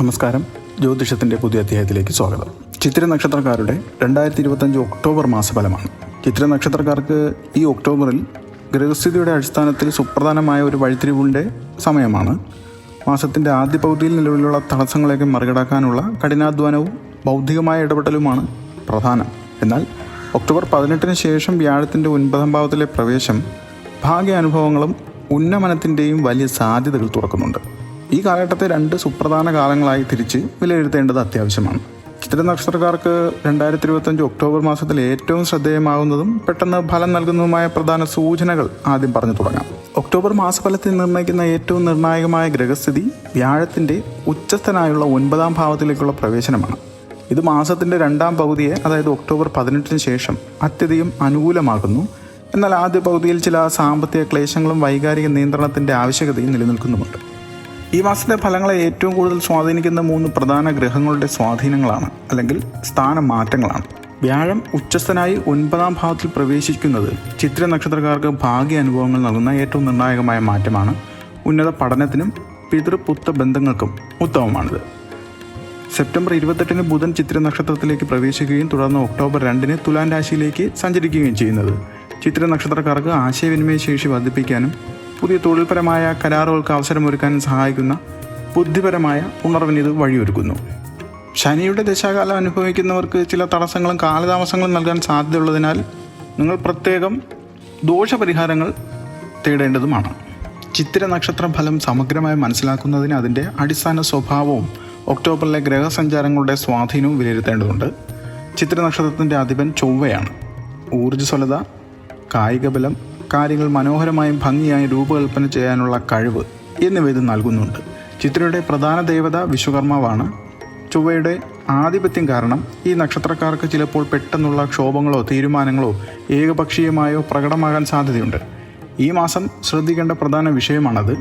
നമസ്കാരം. ജ്യോതിഷത്തിന്റെ പുതിയ അധ്യായത്തിലേക്ക് സ്വാഗതം. ചിത്ര നക്ഷത്രക്കാരുടെ രണ്ടായിരത്തി ഇരുപത്തഞ്ച് ഒക്ടോബർ മാസഫലമാണ്. ചിത്ര നക്ഷത്രക്കാർക്ക് ഈ ഒക്ടോബറിൽ ഗ്രഹസ്ഥിതിയുടെ അടിസ്ഥാനത്തിൽ സുപ്രധാനമായ ഒരു വഴിത്തിരിവിന്റെ സമയമാണ്. മാസത്തിന്റെ ആദ്യ പകുതിയിൽ നിലവിലുള്ള തടസ്സങ്ങളെയൊക്കെ മറികടക്കാനുള്ള കഠിനാധ്വാനവും ബൗദ്ധികമായ ഇടപെടലുമാണ് പ്രധാനം. എന്നാൽ ഒക്ടോബർ പതിനെട്ടിന് ശേഷം വ്യാഴത്തിന്റെ ഒൻപതാം ഭാവത്തിലെ പ്രവേശം ഭാഗ്യാനുഭവങ്ങളും ഉന്നമനത്തിന്റെയും വലിയ സാധ്യതകൾ തുറക്കുന്നുണ്ട്. ഈ കാലഘട്ടത്തെ രണ്ട് സുപ്രധാന കാലങ്ങളായി തിരിച്ച് വിലയിരുത്തേണ്ടത് അത്യാവശ്യമാണ്. ചിത്ര നക്ഷത്രക്കാർക്ക് രണ്ടായിരത്തി ഇരുപത്തഞ്ച് ഒക്ടോബർ മാസത്തിൽ ഏറ്റവും ശ്രദ്ധേയമാകുന്നതും പെട്ടെന്ന് ഫലം നൽകുന്നതുമായ പ്രധാന സൂചനകൾ ആദ്യം പറഞ്ഞു തുടങ്ങാം. ഒക്ടോബർ മാസഫലത്തിൽ നിർണയിക്കുന്ന ഏറ്റവും നിർണായകമായ ഗ്രഹസ്ഥിതി വ്യാഴത്തിന്റെ ഉച്ചസ്ഥനായുള്ള ഒൻപതാം ഭാവത്തിലേക്കുള്ള പ്രവേശനമാണ്. ഇത് മാസത്തിന്റെ രണ്ടാം പകുതിയെ അതായത് ഒക്ടോബർ പതിനെട്ടിന് ശേഷം അത്യധികം അനുകൂലമാകുന്നു എന്നാൽ ആദ്യ പകുതിയിൽ ചില സാമ്പത്തിക ക്ലേശങ്ങളും വൈകാരിക നിയന്ത്രണത്തിന്റെ ആവശ്യകതയും നിലനിൽക്കുന്നുമുണ്ട്. ഈ മാസത്തെ ഫലങ്ങളെ ഏറ്റവും കൂടുതൽ സ്വാധീനിക്കുന്ന മൂന്ന് പ്രധാന ഗ്രഹങ്ങളുടെ സ്വാധീനങ്ങളാണ് അല്ലെങ്കിൽ സ്ഥാനമാറ്റങ്ങളാണ്. വ്യാഴം ഉച്ചസ്ഥനായി ഒൻപതാം ഭാവത്തിൽ പ്രവേശിക്കുന്നത് ചിത്ര നക്ഷത്രക്കാർക്ക് ഭാഗ്യ അനുഭവങ്ങൾ നൽകുന്ന ഏറ്റവും നിർണായകമായ മാറ്റമാണ്. ഉന്നത പഠനത്തിനും പിതൃപുത്ര ബന്ധങ്ങൾക്കും ഉത്തമമാണിത്. സെപ്റ്റംബർ ഇരുപത്തെട്ടിന് ബുധൻ ചിത്ര നക്ഷത്രത്തിലേക്ക് പ്രവേശിക്കുകയും തുടർന്ന് ഒക്ടോബർ രണ്ടിന് തുലാൻ രാശിയിലേക്ക് സഞ്ചരിക്കുകയും ചെയ്യുന്നത്. ചിത്ര നക്ഷത്രക്കാർക്ക് ആശയവിനിമയ ശേഷി വർദ്ധിപ്പിക്കാനും പുതിയ തൊഴിൽപരമായ കരാറുകൾക്ക് അവസരമൊരുക്കാനും സഹായിക്കുന്ന ബുദ്ധിപരമായ ഉണർവിന് ഇത് വഴിയൊരുക്കുന്നു. ശനിയുടെ ദശാകാലം അനുഭവിക്കുന്നവർക്ക് ചില തടസ്സങ്ങളും കാലതാമസങ്ങളും നൽകാൻ സാധ്യതയുള്ളതിനാൽ നിങ്ങൾ പ്രത്യേകം ദോഷപരിഹാരങ്ങൾ തേടേണ്ടതുമാണ്. ചിത്തിര നക്ഷത്ര ഫലം സമഗ്രമായി മനസ്സിലാക്കുന്നതിന് അതിന്റെ അടിസ്ഥാന സ്വഭാവവും ഒക്ടോബറിലെ ഗ്രഹസഞ്ചാരങ്ങളുടെ സ്വാധീനവും വിലയിരുത്തേണ്ടതുണ്ട്. ചിത്ര നക്ഷത്രത്തിന്റെ അധിപൻ ചൊവ്വയാണ്. ഊർജസ്വലത കായികബലം കാര്യങ്ങൾ മനോഹരമായും ഭംഗിയായും രൂപകൽപ്പന ചെയ്യാനുള്ള കഴിവ് എന്നിവ ഇത് നൽകുന്നുണ്ട്. ചിത്രയുടെ പ്രധാന ദേവത വിശ്വകർമാവാണ്. ചൊവ്വയുടെ ആധിപത്യം കാരണം ഈ നക്ഷത്രക്കാർക്ക് ചിലപ്പോൾ പെട്ടെന്നുള്ള ക്ഷോഭങ്ങളോ തീരുമാനങ്ങളോ ഏകപക്ഷീയമായോ പ്രകടമാകാൻ സാധ്യതയുണ്ട്. ഈ മാസം ശ്രദ്ധിക്കേണ്ട പ്രധാന വിഷയമാണത്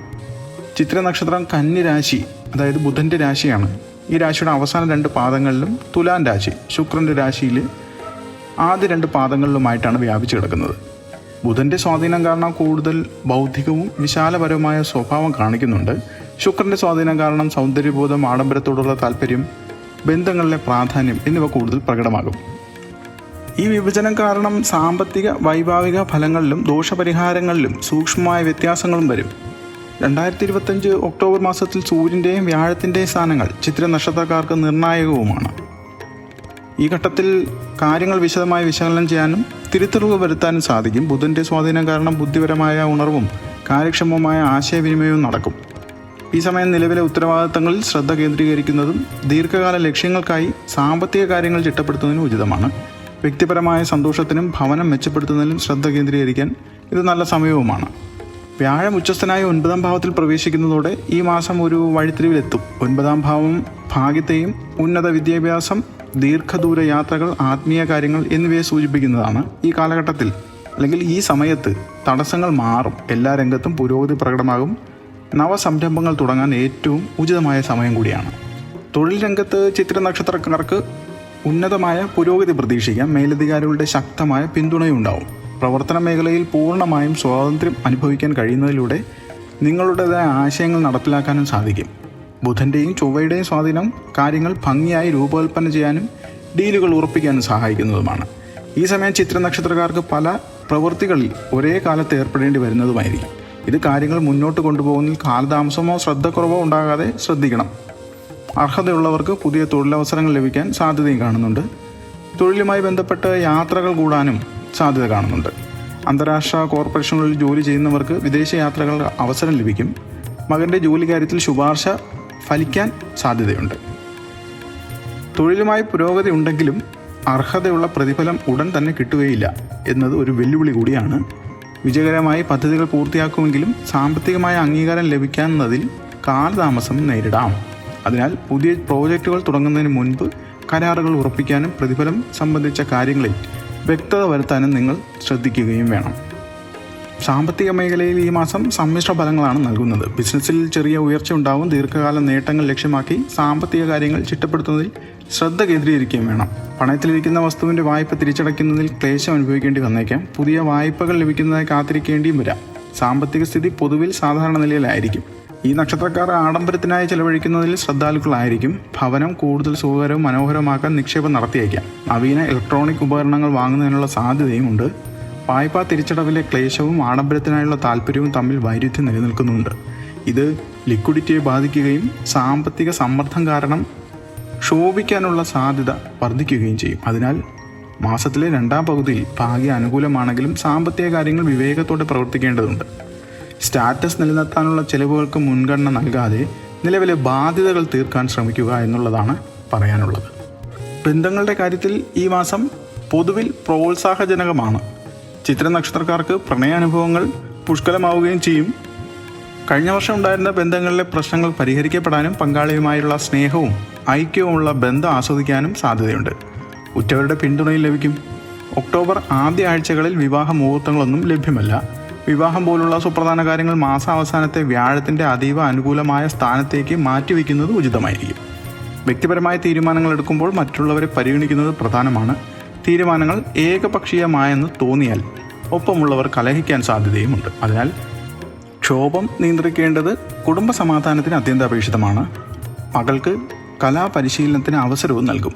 ചിത്ര നക്ഷത്രം കന്യരാശി അതായത് ബുധന്റെ രാശിയാണ്. ഈ രാശിയുടെ അവസാന രണ്ട് പാദങ്ങളിലും തുലാൻ രാശി ശുക്രന്റെ രാശിയിൽ ആദ്യ രണ്ട് പാദങ്ങളിലുമായിട്ടാണ് വ്യാപിച്ചു കിടക്കുന്നത്. ബുധന്റെ സ്വാധീനം കാരണം കൂടുതൽ ബൗദ്ധികവും വിശാലപരവുമായ സ്വഭാവം കാണിക്കുന്നുണ്ട്. ശുക്രന്റെ സ്വാധീനം കാരണം സൗന്ദര്യബോധം ആഡംബരത്തോടുള്ള താല്പര്യം ബന്ധങ്ങളിലെ പ്രാധാന്യം എന്നിവ കൂടുതൽ പ്രകടമാകും. ഈ വിഭജനം കാരണം സാമ്പത്തിക വൈഭാവിക ഫലങ്ങളിലും ദോഷപരിഹാരങ്ങളിലും സൂക്ഷ്മമായ വ്യത്യാസങ്ങളും വരും. രണ്ടായിരത്തി ഇരുപത്തഞ്ച് ഒക്ടോബർ മാസത്തിൽ സൂര്യന്റെയും വ്യാഴത്തിന്റെയും സ്ഥാനങ്ങൾ ചിത്ര നക്ഷത്രക്കാർക്ക് നിർണായകവുമാണ്. ഈ ഘട്ടത്തിൽ കാര്യങ്ങൾ വിശദമായി വിശകലനം ചെയ്യാനും തിരുത്തറിവ് വരുത്താനും സാധിക്കും. ബുധന്റെ സ്വാധീനം കാരണം ബുദ്ധിപരമായ ഉണർവും കാര്യക്ഷമമായ ആശയവിനിമയവും നടക്കും. ഈ സമയം നിലവിലെ ഉത്തരവാദിത്തങ്ങളിൽ ശ്രദ്ധ കേന്ദ്രീകരിക്കുന്നതും ദീർഘകാല ലക്ഷ്യങ്ങൾക്കായി സാമ്പത്തിക കാര്യങ്ങൾ ചിട്ടപ്പെടുത്തുന്നതിനും ഉചിതമാണ്. വ്യക്തിപരമായ സന്തോഷത്തിനും ഭവനം മെച്ചപ്പെടുത്തുന്നതിനും ശ്രദ്ധ കേന്ദ്രീകരിക്കാൻ ഇത് നല്ല സമയവുമാണ്. വ്യാഴം ഉച്ചസ്ഥനായ ഒൻപതാം ഭാവത്തിൽ പ്രവേശിക്കുന്നതോടെ ഈ മാസം ഒരു വഴിത്തിരിവിലെത്തും. ഒൻപതാം ഭാവം ഭാഗ്യത്തെയും ഉന്നത വിദ്യാഭ്യാസം ദീർഘദൂര യാത്രകൾ ആത്മീയ കാര്യങ്ങൾ എന്നിവയെ സൂചിപ്പിക്കുന്നതാണ് ഈ കാലഘട്ടത്തിൽ. അല്ലെങ്കിൽ ഈ സമയത്ത് തടസ്സങ്ങൾ മാറും എല്ലാ രംഗത്തും പുരോഗതി പ്രകടമാകും നവസംരംഭങ്ങൾ തുടങ്ങാൻ ഏറ്റവും ഉചിതമായ സമയം കൂടിയാണ്. തൊഴിൽ രംഗത്ത് ചിത്ര നക്ഷത്രക്കാർക്ക് ഉന്നതമായ പുരോഗതി പ്രതീക്ഷിക്കാം. മേലധികാരികളുടെ ശക്തമായ പിന്തുണയുണ്ടാവും പ്രവർത്തന മേഖലയിൽ പൂർണമായും സ്വാതന്ത്ര്യം അനുഭവിക്കാൻ കഴിയുന്നതിലൂടെ നിങ്ങളുടേതായ ആശയങ്ങൾ നടപ്പിലാക്കാനും സാധിക്കും. ബുധന്റെയും ചൊവ്വയുടെയും സ്വാധീനം കാര്യങ്ങൾ ഭംഗിയായി രൂപകൽപ്പന ചെയ്യാനും ഡീലുകൾ ഉറപ്പിക്കാനും സഹായിക്കുന്നതുമാണ്. ഈ സമയം ചിത്ര നക്ഷത്രക്കാർക്ക് പല പ്രവൃത്തികളിൽ ഒരേ കാലത്ത് ഏർപ്പെടേണ്ടി വരുന്നതുമായിരിക്കും. ഇത് കാര്യങ്ങൾ മുന്നോട്ട് കൊണ്ടുപോകുന്നതിൽ കാലതാമസമോ ശ്രദ്ധക്കുറവോ ഉണ്ടാകാതെ ശ്രദ്ധിക്കണം. അർഹതയുള്ളവർക്ക് പുതിയ തൊഴിലവസരങ്ങൾ ലഭിക്കാൻ സാധ്യതയും കാണുന്നുണ്ട്. തൊഴിലുമായി ബന്ധപ്പെട്ട് യാത്രകൾ കൂടാനും സാധ്യത കാണുന്നുണ്ട്. അന്താരാഷ്ട്ര കോർപ്പറേഷനുകളിൽ ജോലി ചെയ്യുന്നവർക്ക് വിദേശ യാത്രകൾ അവസരം ലഭിക്കും. മകന്റെ ജോലി കാര്യത്തിൽ ശുപാർശ ഫലിക്കാൻ സാധ്യതയുണ്ട്. തൊഴിലുമായി പുരോഗതി ഉണ്ടെങ്കിലും അർഹതയുള്ള പ്രതിഫലം ഉടൻ തന്നെ കിട്ടുകയില്ല എന്നത് ഒരു വെല്ലുവിളി കൂടിയാണ്. വിജയകരമായി പദ്ധതികൾ പൂർത്തിയാക്കുമെങ്കിലും സാമ്പത്തികമായ അംഗീകാരം ലഭിക്കാവുന്നതിൽ കാലതാമസം നേരിടാം. അതിനാൽ പുതിയ പ്രോജക്റ്റുകൾ തുടങ്ങുന്നതിന് മുൻപ് കരാറുകൾ ഉറപ്പിക്കാനും പ്രതിഫലം സംബന്ധിച്ച കാര്യങ്ങളിൽ വ്യക്തത വരുത്താനും നിങ്ങൾ ശ്രദ്ധിക്കുകയും വേണം. സാമ്പത്തിക മേഖലയിൽ ഈ മാസം സമ്മിശ്ര ഫലങ്ങളാണ് നൽകുന്നത്. ബിസിനസ്സിൽ ചെറിയ ഉയർച്ച ഉണ്ടാവും. ദീർഘകാല നേട്ടങ്ങൾ ലക്ഷ്യമാക്കി സാമ്പത്തിക കാര്യങ്ങൾ ചിട്ടപ്പെടുത്തുന്നതിൽ ശ്രദ്ധ കേന്ദ്രീകരിക്കുകയും വേണം. പണയത്തിലിരിക്കുന്ന വസ്തുവിന്റെ വായ്പ തിരിച്ചടയ്ക്കുന്നതിൽ ക്ലേശം അനുഭവിക്കേണ്ടി വന്നേക്കാം. പുതിയ വായ്പകൾ ലഭിക്കുന്നതായി കാത്തിരിക്കേണ്ടിയും വരാം. സാമ്പത്തിക സ്ഥിതി പൊതുവിൽ സാധാരണ നിലയിലായിരിക്കും. ഈ നക്ഷത്രക്കാർ ആഡംബരത്തിനായി ചെലവഴിക്കുന്നതിൽ ശ്രദ്ധാലുക്കളായിരിക്കും. ഭവനം കൂടുതൽ സുഖകരവും മനോഹരമാക്കാൻ നിക്ഷേപം നടത്തിയേക്കാം. നവീന ഇലക്ട്രോണിക് ഉപകരണങ്ങൾ വാങ്ങുന്നതിനുള്ള സാധ്യതയുമുണ്ട്. വായ്പാ തിരിച്ചടവിലെ ക്ലേശവും ആഡംബരത്തിനായുള്ള താല്പര്യവും തമ്മിൽ വൈരുദ്ധ്യം നിലനിൽക്കുന്നുണ്ട്. ഇത് ലിക്വിഡിറ്റിയെ ബാധിക്കുകയും സാമ്പത്തിക സമ്മർദ്ദം കാരണം ക്ഷോഭിക്കാനുള്ള സാധ്യത വർദ്ധിക്കുകയും ചെയ്യും. അതിനാൽ മാസത്തിലെ രണ്ടാം പകുതിയിൽ ഭാഗ്യ അനുകൂലമാണെങ്കിലും സാമ്പത്തിക കാര്യങ്ങൾ വിവേകത്തോടെ പ്രവർത്തിക്കേണ്ടതുണ്ട്. സ്റ്റാറ്റസ് നിലനിർത്താനുള്ള ചെലവുകൾക്ക് മുൻഗണന നൽകാതെ നിലവിലെ ബാധ്യതകൾ തീർക്കാൻ ശ്രമിക്കുക എന്നുള്ളതാണ് പറയാനുള്ളത്. ബന്ധങ്ങളുടെ കാര്യത്തിൽ ഈ മാസം പൊതുവിൽ പ്രോത്സാഹജനകമാണ്. ചിത്ര നക്ഷത്രക്കാർക്ക് പ്രണയാനുഭവങ്ങൾ പുഷ്കലമാവുകയും ചെയ്യും. കഴിഞ്ഞ വർഷം ഉണ്ടായിരുന്ന ബന്ധങ്ങളിലെ പ്രശ്നങ്ങൾ പരിഹരിക്കപ്പെടാനും പങ്കാളിയുമായുള്ള സ്നേഹവും ഐക്യവുമുള്ള ബന്ധം ആസ്വദിക്കാനും സാധ്യതയുണ്ട്. ഉറ്റവരുടെ പിന്തുണയും ലഭിക്കും. ഒക്ടോബർ ആദ്യ ആഴ്ചകളിൽ വിവാഹ മുഹൂർത്തങ്ങളൊന്നും ലഭ്യമല്ല. വിവാഹം പോലുള്ള സുപ്രധാന കാര്യങ്ങൾ മാസാവസാനത്തെ വ്യാഴത്തിന്റെ അതീവ അനുകൂലമായ സ്ഥാനത്തേക്ക് മാറ്റിവെക്കുന്നത് ഉചിതമായിരിക്കും. വ്യക്തിപരമായ തീരുമാനങ്ങൾ എടുക്കുമ്പോൾ മറ്റുള്ളവരെ പരിഗണിക്കുന്നത് പ്രധാനമാണ്. തീരുമാനങ്ങൾ ഏകപക്ഷീയമായെന്ന് തോന്നിയാൽ ഒപ്പമുള്ളവർ കലഹിക്കാൻ സാധ്യതയുമുണ്ട്. അതിനാൽ ക്ഷോഭം നിയന്ത്രിക്കേണ്ടത് കുടുംബ സമാധാനത്തിന് അത്യന്താപേക്ഷിതമാണ്. മകൾക്ക് കലാപരിശീലനത്തിന് അവസരവും നൽകും.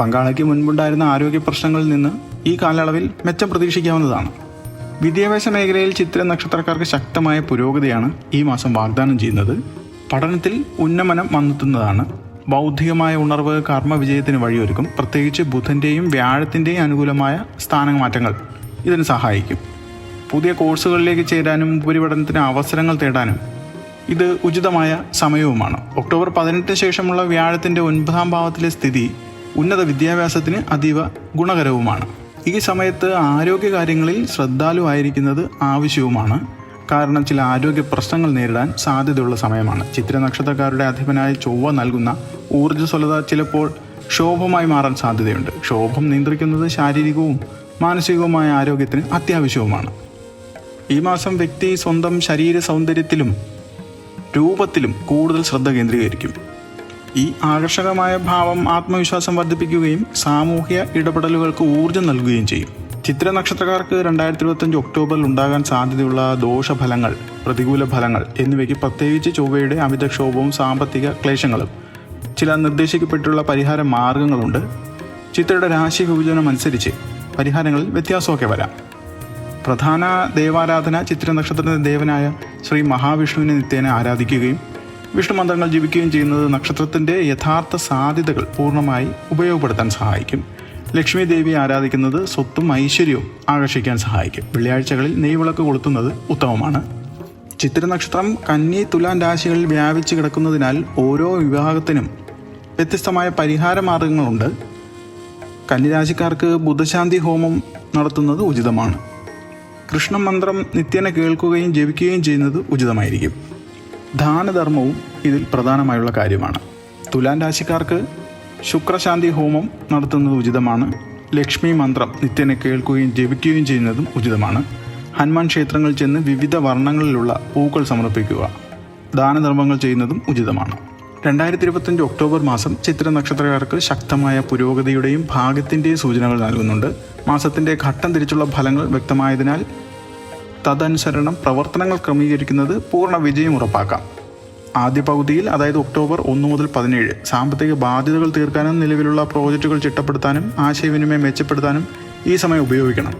പങ്കാളിക്ക് മുൻപുണ്ടായിരുന്ന ആരോഗ്യ പ്രശ്നങ്ങളിൽ നിന്ന് ഈ കാലയളവിൽ മെച്ചം പ്രതീക്ഷിക്കാവുന്നതാണ്. വിദ്യാഭ്യാസ മേഖലയിൽ ചിത്ര നക്ഷത്രക്കാർക്ക് ശക്തമായ പുരോഗതിയാണ് ഈ മാസം വാഗ്ദാനം ചെയ്യുന്നത്. പഠനത്തിൽ ഉന്നമനം വന്നെത്തുന്നതാണ് ബൗദ്ധികമായ ഉണർവ് കർമ്മവിജയത്തിന് വഴിയൊരുക്കും. പ്രത്യേകിച്ച് ബുധന്റെയും വ്യാഴത്തിന്റെയും അനുകൂലമായ സ്ഥാനമാറ്റങ്ങൾ ഇതിന് സഹായിക്കും. പുതിയ കോഴ്സുകളിലേക്ക് ചേരാനും ഉപരിപഠനത്തിന് അവസരങ്ങൾ തേടാനും ഇത് ഉചിതമായ സമയവുമാണ്. ഒക്ടോബർ പതിനെട്ടിന് ശേഷമുള്ള വ്യാഴത്തിന്റെ ഒൻപതാം ഭാവത്തിലെ സ്ഥിതി ഉന്നത വിദ്യാഭ്യാസത്തിന് അതീവ ഗുണകരവുമാണ്. ഈ സമയത്ത് ആരോഗ്യകാര്യങ്ങളിൽ ശ്രദ്ധാലുവായിരിക്കുന്നത് ആവശ്യവുമാണ്. കാരണം ചില ആരോഗ്യ പ്രശ്നങ്ങൾ നേരിടാൻ സാധ്യതയുള്ള സമയമാണ്. ചിത്ര നക്ഷത്രക്കാരുടെ അധിപനായ ചൊവ്വ നൽകുന്ന ഊർജസ്വലത ചിലപ്പോൾ ക്ഷോഭമായി മാറാൻ സാധ്യതയുണ്ട്. ക്ഷോഭം നിയന്ത്രിക്കുന്നത് ശാരീരികവും മാനസികവുമായ ആരോഗ്യത്തിന് അത്യാവശ്യവുമാണ്. ഈ മാസം വ്യക്തി സ്വന്തം ശരീര സൗന്ദര്യത്തിലും രൂപത്തിലും കൂടുതൽ ശ്രദ്ധ കേന്ദ്രീകരിക്കും. ഈ ആകർഷകമായ ഭാവം ആത്മവിശ്വാസം വർദ്ധിപ്പിക്കുകയും സാമൂഹ്യ ഇടപെടലുകൾക്ക് ഊർജം നൽകുകയും ചെയ്യും. ചിത്ര നക്ഷത്രക്കാർക്ക് രണ്ടായിരത്തി ഇരുപത്തഞ്ച് ഒക്ടോബറിൽ ഉണ്ടാകാൻ സാധ്യതയുള്ള ദോഷഫലങ്ങൾ പ്രതികൂല ഫലങ്ങൾ എന്നിവയ്ക്ക് പ്രത്യേകിച്ച് ചൊവ്വയുടെ അമിതക്ഷോഭവും സാമ്പത്തിക ക്ലേശങ്ങളും. ചില നിർദ്ദേശിക്കപ്പെട്ടുള്ള പരിഹാര മാർഗങ്ങളുണ്ട്. ചിത്രയുടെ രാശി വിഭജനം അനുസരിച്ച് പരിഹാരങ്ങളിൽ വ്യത്യാസമൊക്കെ വരാം. പ്രധാന ദേവാരാധന ചിത്ര നക്ഷത്രത്തിന്റെ ദേവനായ ശ്രീ മഹാവിഷ്ണുവിനെ നിത്യേന ആരാധിക്കുകയും വിഷ്ണു മന്ത്രങ്ങൾ ജപിക്കുകയും ചെയ്യുന്നത് നക്ഷത്രത്തിന്റെ യഥാർത്ഥ സാധ്യതകൾ പൂർണമായി ഉപയോഗപ്പെടുത്താൻ സഹായിക്കും. ലക്ഷ്മി ദേവിയെ ആരാധിക്കുന്നത് സ്വത്തും ഐശ്വര്യവും ആകർഷിക്കാൻ സഹായിക്കും. വെള്ളിയാഴ്ചകളിൽ നെയ്വിളക്ക് കൊളുത്തുന്നത് ഉത്തമമാണ്. ചിത്ര നക്ഷത്രം കന്നി തുലാൻ രാശികളിൽ വ്യാപിച്ചു കിടക്കുന്നതിനാൽ ഓരോ വിഭാഗത്തിനും വ്യത്യസ്തമായ പരിഹാര മാർഗങ്ങളുണ്ട്. കന്നിരാശിക്കാർക്ക് ബുദ്ധശാന്തി ഹോമം നടത്തുന്നത് ഉചിതമാണ്. കൃഷ്ണ മന്ത്രം നിത്യേന കേൾക്കുകയും ജപിക്കുകയും ചെയ്യുന്നത് ഉചിതമായിരിക്കും. ദാനധർമ്മവും ഇതിൽ പ്രധാനമായുള്ള കാര്യമാണ്. തുലാൻ രാശിക്കാർക്ക് ശുക്രശാന്തി ഹോമം നടത്തുന്നത് ഉചിതമാണ്. ലക്ഷ്മി മന്ത്രം നിത്യനെ കേൾക്കുകയും ജപിക്കുകയും ചെയ്യുന്നതും ഉചിതമാണ്. ഹനുമാൻ ക്ഷേത്രങ്ങളിൽ ചെന്ന് വിവിധ വർണങ്ങളിലുള്ള പൂക്കൾ സമർപ്പിക്കുക ദാനധർമ്മങ്ങൾ ചെയ്യുന്നതും ഉചിതമാണ്. രണ്ടായിരത്തി ഇരുപത്തഞ്ച് ഒക്ടോബർ മാസം ചിത്ര നക്ഷത്രക്കാർക്ക് ശക്തമായ പുരോഗതിയുടെയും ഭാഗ്യത്തിന്റെയും സൂചനകൾ നൽകുന്നുണ്ട്. മാസത്തിന്റെ ഘട്ടം തിരിച്ചുള്ള ഫലങ്ങൾ വ്യക്തമായതിനാൽ തദനുസരണം പ്രവർത്തനങ്ങൾ ക്രമീകരിക്കുന്നത് പൂർണ വിജയം ഉറപ്പാക്കാം. ആദ്യ പകുതിയിൽ അതായത് ഒക്ടോബർ ഒന്ന് മുതൽ പതിനേഴ് സാമ്പത്തിക ബാധ്യതകൾ തീർക്കാനും നിലവിലുള്ള പ്രോജക്റ്റുകൾ ചിട്ടപ്പെടുത്താനും ആശയവിനിമയം മെച്ചപ്പെടുത്താനും ഈ സമയം ഉപയോഗിക്കണം.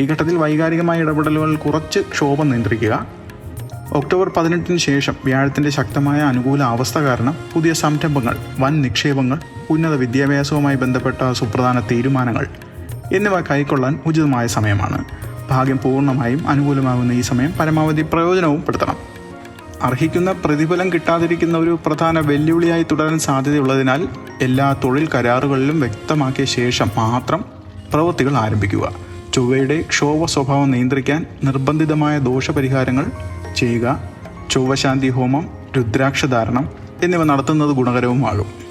ഈ ഘട്ടത്തിൽ വൈകാരികമായ ഇടപെടലുകൾ കുറച്ച് ക്ഷോഭം നിയന്ത്രിക്കുക. ഒക്ടോബർ പതിനെട്ടിന് ശേഷം വ്യാഴത്തിന്റെ ശക്തമായ അനുകൂല അവസ്ഥ കാരണം പുതിയ സംരംഭങ്ങൾ വൻ നിക്ഷേപങ്ങൾ ഉന്നത വിദ്യാഭ്യാസവുമായി ബന്ധപ്പെട്ട സുപ്രധാന തീരുമാനങ്ങൾ എന്നിവ കൈക്കൊള്ളാൻ ഉചിതമായ സമയമാണ്. ഭാഗ്യം പൂർണമായും അനുകൂലമാകുന്ന ഈ സമയം പരമാവധി പ്രയോജനവും പെടുത്തണം. അർഹിക്കുന്ന പ്രതിഫലം കിട്ടാതിരിക്കുന്ന ഒരു പ്രധാന വെല്ലുവിളിയായി തുടരാൻ സാധ്യതയുള്ളതിനാൽ എല്ലാ തൊഴിൽ കരാറുകളിലും വ്യക്തമാക്കിയ ശേഷം മാത്രം പ്രവൃത്തികൾ ആരംഭിക്കുക. ചൊവ്വയുടെ ക്ഷോഭ സ്വഭാവം നിയന്ത്രിക്കാൻ നിർബന്ധിതമായ ദോഷപരിഹാരങ്ങൾ ചെയ്യുക. ചൊവ്വശാന്തി ഹോമം രുദ്രാക്ഷ ധാരണം എന്നിവ നടത്തുന്നത് ഗുണകരവുമാകും.